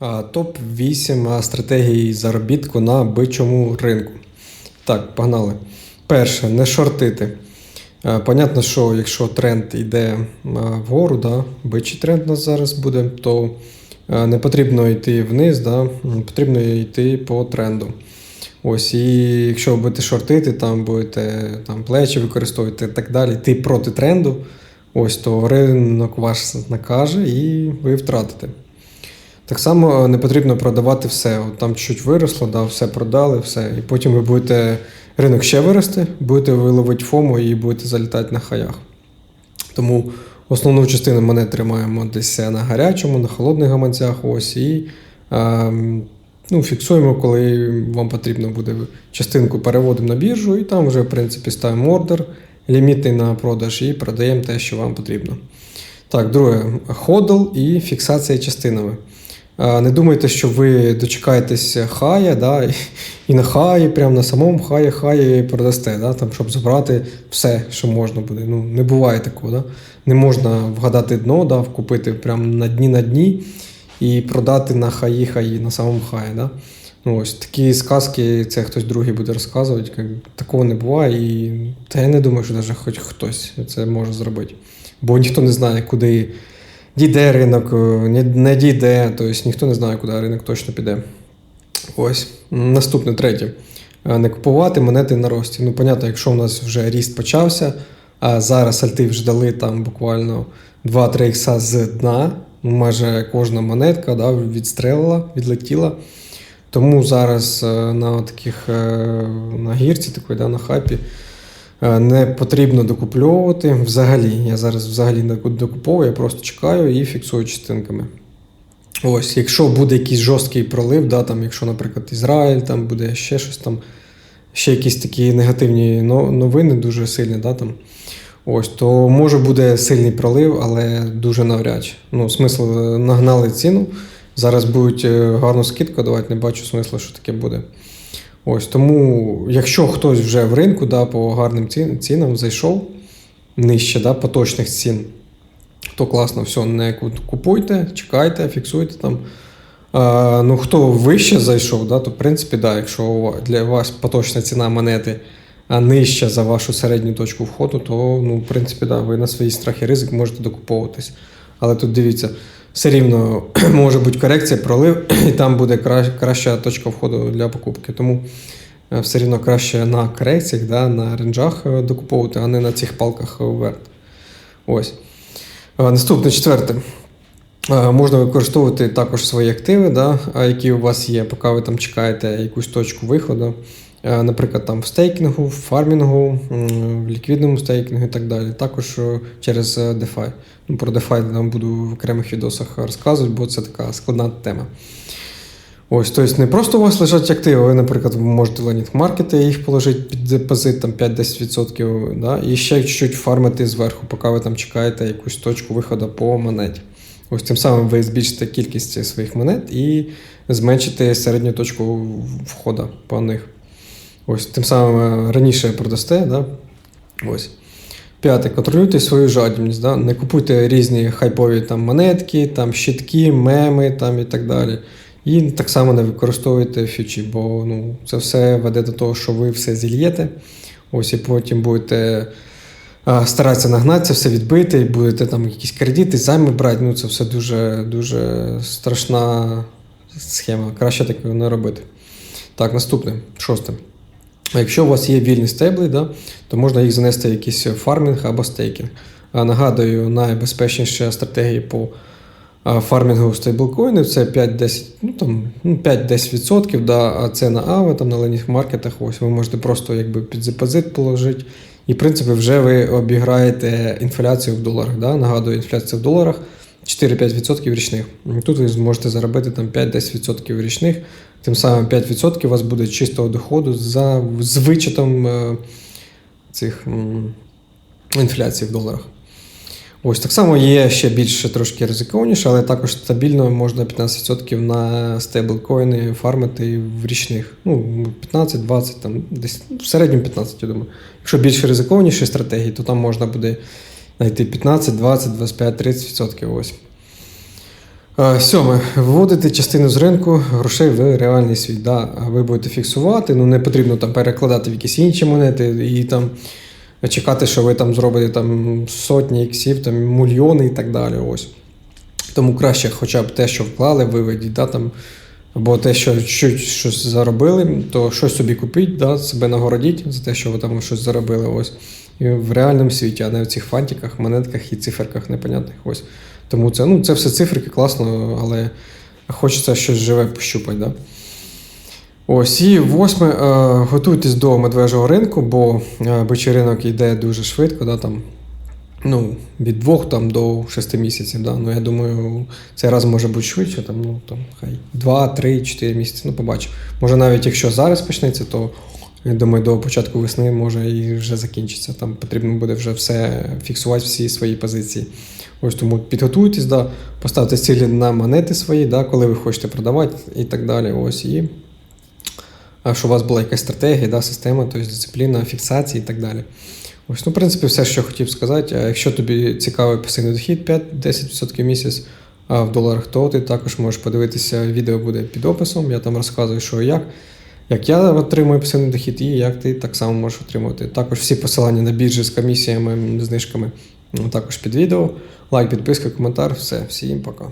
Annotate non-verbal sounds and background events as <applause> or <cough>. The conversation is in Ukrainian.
Топ-8 стратегій заробітку на бичому ринку. Так, погнали. Перше, не шортити. Е, Понятно, що якщо тренд йде вгору, да, бичий тренд у нас зараз буде, то е, не потрібно йти вниз, да, потрібно йти по тренду. Ось, і якщо ви будете шортити, там будете там, плечі використовувати і так далі, йти проти тренду, ось, то ринок ваш накаже і ви втратите. Так само не потрібно продавати все. От там чуть виросло, да, все продали, все. І потім ви будете ринок ще вирости, будете ви ловити фому і будете залітати на хаях. Тому основну частину монет тримаємо десь на гарячому, на холодних гаманцях. Ось і ем, ну, фіксуємо, коли вам потрібно буде частинку переводимо на біржу, і там вже, в принципі, ставимо ордер лімітний на продаж і продаємо те, що вам потрібно. Так, друге, ходл і фіксація частинами. Не думайте, що ви дочекаєтесь хая, да, і- на хаї, прямо на самому хаї, хаї продасте, да, там, щоб забрати все, що можна буде. Ну, не буває такого. Да? Не можна вгадати дно, да, купити прямо на дні на дні і продати на хаї хаї, на самому хаї. Да? Ну, ось такі сказки, це хтось другий буде розказувати. Такого не буває. І та я не думаю, що навіть хоч хтось це може зробити. Бо ніхто не знає, куди дійде ринок, е, не, дійде, тобто ніхто не знає, куди ринок точно піде. Ось. Наступне третє. Е, Не купувати монети на рості. Ну, понятно, якщо у нас вже ріст почався, а зараз альти вже дали там буквально 2-3 ікса з дна, майже кожна монетка да, відстрелила, відлетіла. Тому зараз е, на таких на гірці, такої, да, на хапі, не потрібно докупльовувати. Взагалі, я зараз взагалі не докуповую, я просто чекаю і фіксую частинками. Ось, якщо буде якийсь жорсткий пролив, да, там, якщо, наприклад, Ізраїль, там буде ще щось там, ще якісь такі негативні новини, дуже сильні, да, там, ось, то може буде сильний пролив, але дуже навряд. Ну, смисл е, нагнали ціну. Зараз будуть е, гарну скидку давати, не бачу смислу, що таке буде. Ось тому, якщо хтось вже в ринку да, по гарним цін- цінам зайшов нижче да, поточних цін, то класно, все, не купуйте, чекайте, фіксуйте там. А, ну, хто вище зайшов, да, то в принципі, да, якщо для вас поточна ціна монети нижча за вашу середню точку входу, то ну, в принципі, да, ви на свій страх і ризик можете докуповуватись. Але тут дивіться, все рівно <clears throat> може бути корекція, пролив, <clears throat> і там буде кра- краща точка входу для покупки. Тому е, все рівно краще на корекціях, да, на ренджах е, докуповувати, а не на цих палках вверх. Ось. Е, Наступне четверте. Можна використовувати також свої активи, да, які у вас є, поки ви там чекаєте якусь точку виходу. Е, Наприклад, там в стейкінгу, в фармінгу, в ліквідному стейкінгу і так далі. Також е, через е, DeFi. Ну, про DeFi я буду в окремих відосах розказувати, бо це така складна тема. Ось, тобто не просто у вас лежать активи, ви, наприклад, можете ленінг маркети їх положити під депозит там 5-10%, да, і ще чуть-чуть фармити зверху, поки ви там чекаєте якусь точку виходу по монеті. Ось тим самим ви збільшите кількість своїх монет і зменшите середню точку входу по них. Ось тим самим е, раніше продасте, да? Ось. П'яте, контролюйте свою жадібність. Да? Не купуйте різні хайпові там, монетки, там, щитки, меми там, і так далі. І так само не використовуйте фьючі, бо ну, це все веде до того, що ви все зільєте. Ось і потім будете а, старатися нагнатися, все відбити, і будете там якісь кредити, займи брати. Ну, це все дуже, дуже страшна схема. Краще таке не робити. Так, наступне, шосте. А Якщо у вас є вільні стейбли, да, то можна їх занести в якийсь фармінг або стейкінг. Нагадую, найбезпечніша стратегія по фармінгу стейблкоїнів це 5-10, ну, там, ну, 5-10%, да, а це на АВА, там на ленінг маркетах. Ось ви можете просто якби під депозит положити. І, в принципі, вже ви обіграєте інфляцію в доларах. Да? Нагадую, інфляція в доларах 4-5% річних. Тут ви зможете заробити там 5-10% річних. Тим самим 5% у вас буде чистого доходу за, з вичетом е, цих м, інфляції в доларах. Ось так само є ще більше трошки ризикованіше, але також стабільно можна 15% на стейблкоїни фармити в річних. Ну, 15-20, там десь в середньому 15, я думаю. Якщо більш ризикованіші стратегії, то там можна буде знайти 15, 20, 25, 30%. Ось. Сьоме. Вводити частину з ринку грошей в реальний світ. Да? Ви будете фіксувати, ну не потрібно там перекладати в якісь інші монети і там чекати, що ви там зробите там сотні іксів, там мільйони і так далі. Ось. Тому краще хоча б те, що вклали, виведіть, да, там, або те, що чуть щось заробили, то щось собі купіть, да, себе нагородіть за те, що ви там щось заробили. Ось. І в реальному світі, а не в цих фантиках, монетках і циферках непонятних. Ось. Тому це, ну, це все циферки, класно, але хочеться щось живе пощупати. Да? Ось і восьме. Е, готуйтесь до медвежого ринку, бо е, бичий ринок йде дуже швидко, да, там, ну, від 2 там, до 6 місяців. Да? Ну, я думаю, цей раз може бути швидше, там, ну, там, хай 2, 3, 4 місяці, ну, побачимо. Може, навіть якщо зараз почнеться, то я думаю, до початку весни може і вже закінчиться. Там потрібно буде вже все фіксувати, всі свої позиції. Ось тому підготуйтесь, да, поставте цілі на монети свої, да, коли ви хочете продавати і так далі. Ось і а, щоб у вас була якась стратегія, да, система, тобто дисципліна, фіксації і так далі. Ось, ну, в принципі, все, що хотів сказати. Якщо тобі цікавий пасивний дохід 5-10% в місяць в доларах, то ти також можеш подивитися, відео буде під описом. Я там розказую, що і як. Як я отримую пасивний дохід, і як ти так само можеш отримувати. Також всі посилання на біржі з комісіями, знижками також під відео. Лайк, підписка, коментар. Все, всім пока.